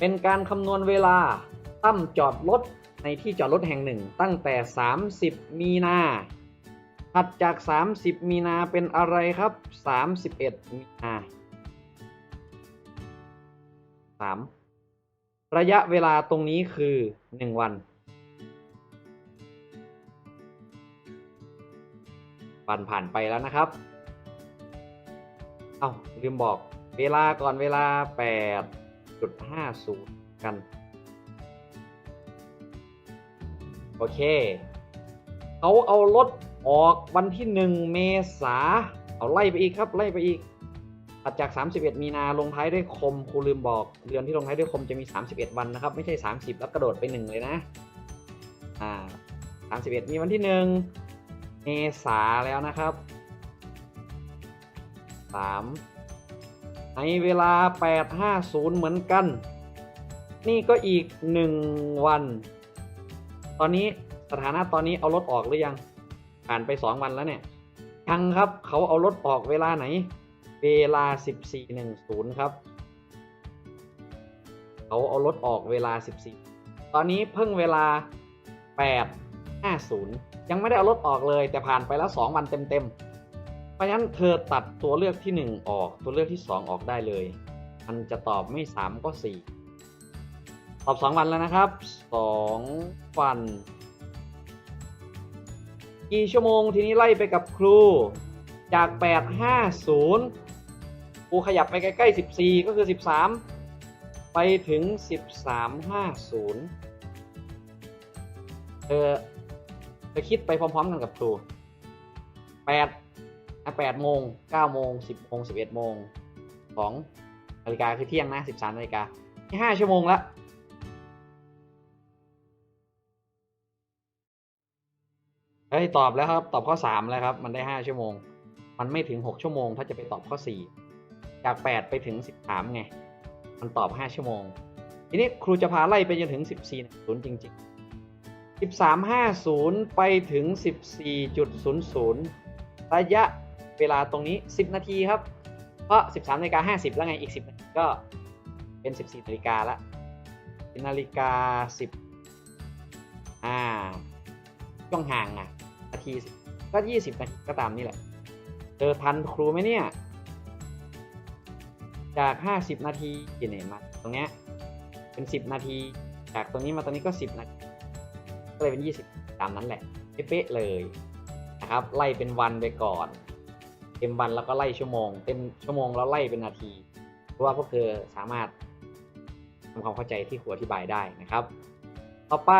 เป็นการคำนวณเวลาตั้มจอดรถในที่จอดรถแห่งหนึ่ง ตั้งแต่ 30 มีนาถัดจาก 30 มีนาเป็นอะไรครับ 31 มีนา 3. ระยะเวลาตรงนี้คือ 1 วันวันผ่านไปแล้วนะครับ เอา้าลืมบอกเวลาก่อนเวลา 8.50 กัน โอเค เขาเอารถออกวันที่ 1 เมษา เอาไล่ไปอีกครับ ไล่ไปอีกถัดจาก 31 มีนาลงท้ายด้วยคมครูลืมบอก เดือนที่ลงท้ายด้วยคมจะมี 31 วันนะครับ ไม่ใช่ 30 แล้วกระโดดไป 1 เลยนะ อ่า 31 มีวันที่ 1 เมษาแล้วนะครับ 3 ในเวลา 850 เหมือนกัน นี่ก็อีก 1 วัน ตอนนี้สถานะตอนนี้เอารถออกหรือยัง ผ่านไป 2 วันแล้วเนี่ย ยังครับเขาเอารถออกเวลาไหน เวลา 14.10 ครับ เขาเอารถออกเวลา 14 ตอนนี้เพิ่งเวลา 8.50 ยังไม่ได้เอารถออกเลย แต่ผ่านไปแล้ว 2 วันเต็มๆ ราะฉะนั้นเธอตัดตัวเลือกที่ 1 ออกตัวเลือกที่ 2 ออกได้เลย มันจะตอบไม่ 3 ก็ 4 ตอบ 2 วันแล้วนะครับ 2 วัน กี่ชั่วโมงทีนี้ไล่ไปกับครู จาก 850ครูขยับไปใกล้ๆ 14 ก็คือ 13 ไปถึง 1350เธอเธอคิดไปพร้อมๆกันกับครู 8 อะ8โมง9โมง10โมง11โมง2นาฬิกาคือเที่ยงนะ13นาฬิกาที่5ชั่วโมงละเฮ้ยตอบแล้วครับ ตอบข้อ3แล้วครับ มันได้5ชั่วโมง มันไม่ถึง6ชั่วโมง ถ้าจะไปตอบข้อ4จาก8ไปถึง13ไง มันตอบ5ชั่วโมง ทีนี้ครูจะพาไล่ไปจนถึง14.0จริงๆ13.50ไปถึง14.00ระยะ เวลาตรงนี้ 10 นาทีครับ เพราะ 13นาฬิกา50 แล้วไงอีก 10 นาทีก็เป็น 14นาฬิกาละ10นาฬิกา 10 อ่าช่วงห่างอะนาทีก็ 20 นาทีก็ตามนี่แหละเจอทันครูไหมเนี่ย จาก 50 นาทีกี่เนี่ยมาตรงเนี้ยเป็น 10 นาที จากตรงนี้มาตรงนี้ก็ 10 นาที ก็เลยเป็น 20 ตามนั้นแหละเป๊ะเลยนะครับ ไล่เป็นวันไปก่อน เต็มวันแล้วก็ไล่ชั่วโมง เต็มชั่วโมงแล้วไล่เป็นนาที เพราะว่าพวกเธอสามารถทำความเข้าใจที่ครูอธิบายได้นะครับ ต่อไป